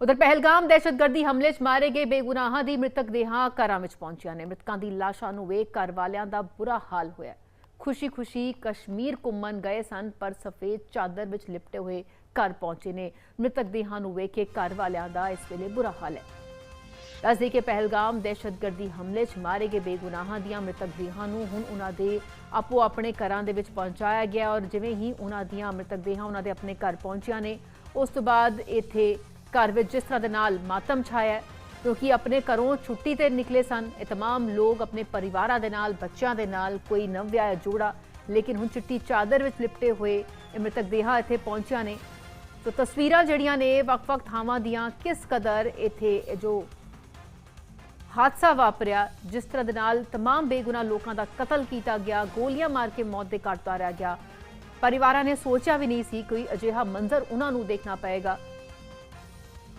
ਉਧਰ ਪਹਿਲਗਾਮ ਦਹਿਸ਼ਤਗਰਦੀ ਹਮਲੇ 'ਚ ਮਾਰੇ ਗਏ ਬੇਗੁਨਾਹਾਂ ਦੀ ਮ੍ਰਿਤਕ ਦੇਹਾਂ ਘਰਾਂ ਵਿੱਚ ਪਹੁੰਚੀਆਂ ਨੇ। ਮ੍ਰਿਤਕਾਂ ਦੀ ਲਾਸ਼ਾਂ ਨੂੰ ਵੇਖ ਘਰ ਵਾਲਿਆਂ ਦਾ ਬੁਰਾ ਹਾਲ ਹੋਇਆ। ਖੁਸ਼ੀ-ਖੁਸ਼ੀ ਕਸ਼ਮੀਰ ਘੁੰਮਣ ਗਏ ਸਨ, ਪਰ ਸਫੇਦ ਚਾਦਰ ਵਿੱਚ ਲਿਪਟੇ ਹੋਏ ਘਰ ਪਹੁੰਚੇ ਨੇ। ਮ੍ਰਿਤਕ ਦੇਹਾਂ ਨੂੰ ਵੇਖ ਕੇ ਘਰ ਵਾਲਿਆਂ ਦਾ ਇਸ ਵੇਲੇ ਬੁਰਾ ਹਾਲ ਹੈ। ਦੱਸਦੇ ਕਿ ਪਹਿਲਗਾਮ ਦਹਿਸ਼ਤਗਰਦੀ ਹਮਲੇ 'ਚ ਮਾਰੇ ਗਏ ਬੇਗੁਨਾਹਾਂ ਦੀਆਂ ਮ੍ਰਿਤਕ ਦੇਹਾਂ ਨੂੰ ਹੁਣ ਉਹਨਾਂ ਦੇ ਆਪੋ ਆਪਣੇ ਘਰਾਂ ਦੇ ਵਿੱਚ ਪਹੁੰਚਾਇਆ ਗਿਆ ਔਰ ਜਿਵੇਂ ਹੀ ਉਹਨਾਂ ਦੀਆਂ ਮ੍ਰਿਤਕ ਦੇਹਾਂ ਉਹਨਾਂ ਦੇ ਆਪਣੇ ਘਰ ਪਹੁੰਚੀਆਂ ਨੇ, ਉਸ ਤੋਂ ਬਾਅਦ ਇੱਥੇ ਘਰ ਵਿੱਚ ਜਿਸ ਤਰ੍ਹਾਂ ਦੇ ਨਾਲ ਮਾਤਮ ਛਾਇਆ ਹੈ ਕਿਉਂਕਿ ਆਪਣੇ ਘਰੋਂ ਛੁੱਟੀ ਤੇ ਨਿਕਲੇ ਸਨ ਇਹ तमाम ਲੋਕ ਆਪਣੇ ਪਰਿਵਾਰਾਂ ਦੇ ਨਾਲ ਬੱਚਿਆਂ ਦੇ ਨਾਲ ਕੋਈ ਨਵਵਿਆਹਿਆ ਜੋੜਾ ਲੇਕਿਨ ਹੁਣ ਚਿੱਟੀ ਚਾਦਰ ਵਿੱਚ ਲਿਪਟੇ ਹੋਏ ਇਹ ਮ੍ਰਿਤਕ ਦੇਹਾਂ ਇੱਥੇ ਪਹੁੰਚੀਆਂ ਨੇ ਸੋ ਤਸਵੀਰਾਂ ਜਿਹੜੀਆਂ ਨੇ ਵੱਖ-ਵੱਖ ਥਾਵਾਂ ਦੀਆਂ ਕਿਸ ਕਦਰ ਇੱਥੇ ਇਹ ਜੋ ਹਾਦਸਾ ਵਾਪਰਿਆ ਜਿਸ ਤਰ੍ਹਾਂ ਦੇ ਨਾਲ तमाम ਬੇਗੁਨਾਹ ਲੋਕਾਂ ਦਾ ਕਤਲ ਕੀਤਾ ਗਿਆ ਗੋਲੀਆਂ ਮਾਰ ਕੇ ਮੌਤ ਦੇ ਘਾਟ ਉਤਾਰਿਆ ਗਿਆ ਪਰਿਵਾਰਾਂ ਨੇ ਸੋਚਿਆ ਵੀ ਨਹੀਂ ਸੀ ਕੋਈ ਅਜਿਹਾ ਮੰਜ਼ਰ ਉਹਨਾਂ ਨੂੰ ਦੇਖਣਾ ਪਏਗਾ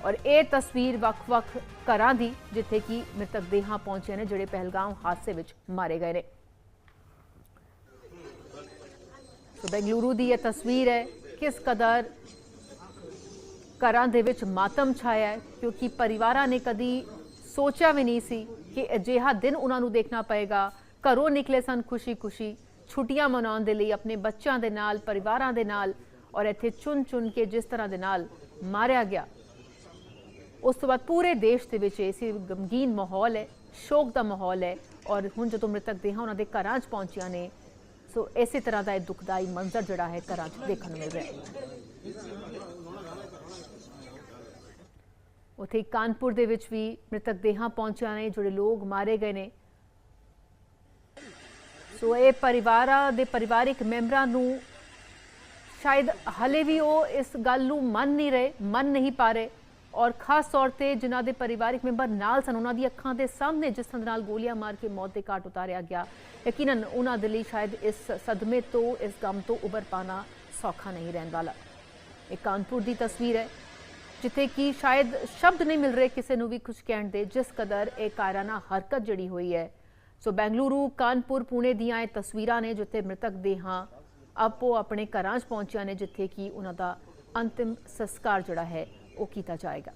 ਔਰ ਇਹ ਤਸਵੀਰ ਵੱਖ-ਵੱਖ ਘਰਾਂ ਦੀ, ਜਿੱਥੇ ਕਿ ਮ੍ਰਿਤਕ ਦੇਹਾਂ ਪਹੁੰਚੇ ਨੇ, ਜਿਹੜੇ ਪਹਿਲਗਾਮ ਹਾਦਸੇ ਵਿੱਚ ਮਾਰੇ ਗਏ ਨੇ। ਸੋ ਬੈਂਗਲੁਰੂ ਦੀ ਇਹ ਤਸਵੀਰ ਹੈ, ਕਿਸ ਕਦਰ ਘਰਾਂ ਦੇ ਵਿੱਚ ਮਾਤਮ ਛਾਇਆ ਹੈ, ਕਿਉਂਕਿ ਪਰਿਵਾਰਾਂ ਨੇ ਕਦੀ ਸੋਚਿਆ ਵੀ ਨਹੀਂ ਸੀ ਕਿ ਅਜਿਹਾ ਦਿਨ ਉਹਨਾਂ ਨੂੰ ਦੇਖਣਾ ਪਏਗਾ। ਘਰੋਂ ਨਿਕਲੇ ਸਨ ਖੁਸ਼ੀ-ਖੁਸ਼ੀ, ਛੁੱਟੀਆਂ ਮਨਾਉਣ ਦੇ ਲਈ ਆਪਣੇ ਬੱਚਿਆਂ ਦੇ ਨਾਲ, ਪਰਿਵਾਰਾਂ ਦੇ ਨਾਲ, ਔਰ ਇੱਥੇ ਚੁਣ-ਚੁਣ ਕੇ ਜਿਸ ਤਰ੍ਹਾਂ ਦੇ ਨਾਲ ਮਾਰਿਆ ਗਿਆ। ਉਸ ਤੋਂ ਬਾਅਦ ਪੂਰੇ ਦੇਸ਼ ਦੇ ਵਿੱਚ ਇਸੇ ਗਮਗੀਨ ਮਾਹੌਲ ਹੈ, ਸ਼ੋਕ ਦਾ ਮਾਹੌਲ ਹੈ ਔਰ ਹੁਣ ਜਦੋਂ ਮ੍ਰਿਤਕ ਦੇਹਾਂ ਉਹਨਾਂ ਦੇ ਘਰਾਂ 'ਚ ਪਹੁੰਚੀਆਂ ਨੇ, ਸੋ ਇਸੇ ਤਰ੍ਹਾਂ ਦਾ ਇਹ ਦੁਖਦਾਈ ਮੰਜ਼ਰ ਜਿਹੜਾ ਹੈ ਘਰਾਂ 'ਚ ਦੇਖਣ ਨੂੰ ਮਿਲ ਰਿਹਾ ਹੈ। ਉਥੇ ਕਾਨਪੁਰ ਦੇ ਵਿੱਚ ਵੀ ਮ੍ਰਿਤਕ ਦੇਹਾਂ ਪਹੁੰਚੀਆਂ ਨੇ, ਜਿਹੜੇ ਲੋਕ ਮਾਰੇ ਗਏ ਨੇ। ਸੋ ਇਹ ਪਰਿਵਾਰਾਂ ਦੇ ਪਰਿਵਾਰਿਕ ਮੈਂਬਰਾਂ ਨੂੰ ਸ਼ਾਇਦ ਹਲੇ ਵੀ ਉਹ ਇਸ ਗੱਲ ਨੂੰ ਮੰਨ ਨਹੀਂ ਰਹੇ, ਮੰਨ ਨਹੀਂ ਪਾ ਰਹੇ ਔਰ ਖਾਸ ਤੌਰ ਤੇ ਜਿਨ੍ਹਾਂ ਦੇ ਪਰਿਵਾਰਿਕ ਮੈਂਬਰ ਨਾਲ ਸਨ, ਉਹਨਾਂ ਦੀ ਅੱਖਾਂ ਦੇ ਸਾਹਮਣੇ ਜਿਸ ਤਰ੍ਹਾਂ ਨਾਲ ਗੋਲੀਆਂ ਮਾਰ ਕੇ ਮੌਤ ਦੇ ਘਾਟ ਉਤਾਰਿਆ ਗਿਆ। ਯਕੀਨਨ ਉਹਨਾਂ ਦੇ ਲਈ ਸ਼ਾਇਦ ਇਸ ਸਦਮੇ ਤੋਂ, ਇਸ ਗਮ ਤੋਂ ਉਬਰ ਪਾਣਾ ਸੌਖਾ ਨਹੀਂ ਰਹਿਣ ਵਾਲਾ। ਇਹ ਕਾਨਪੁਰ ਦੀ ਤਸਵੀਰ ਹੈ, ਜਿੱਥੇ ਕਿ ਸ਼ਾਇਦ ਸ਼ਬਦ ਨਹੀਂ ਮਿਲ ਰਹੇ ਕਿਸੇ ਨੂੰ ਵੀ ਕੁਝ ਕਹਿਣ ਦੇ, ਜਿਸ ਕਦਰ ਇਹ ਕਾਇਰਾਨਾ ਹਰਕਤ ਜਿਹੜੀ ਹੋਈ ਹੈ। ਸੋ ਬੈਂਗਲੁਰੂ, ਕਾਨਪੁਰ, ਪੁਣੇ ਦੀਆਂ ਇਹ ਤਸਵੀਰਾਂ ਨੇ, ਜਿੱਥੇ ਮ੍ਰਿਤਕ ਦੇਹਾਂ ਆਪੋ ਆਪਣੇ ਘਰਾਂ 'ਚ ਪਹੁੰਚਿਆ ਨੇ, ਜਿੱਥੇ ਕਿ ਉਹਨਾਂ ਦਾ ਅੰਤਿਮ ਸੰਸਕਾਰ ਜਿਹੜਾ ਹੈ ਉਹ ਕੀਤਾ ਜਾਏਗਾ।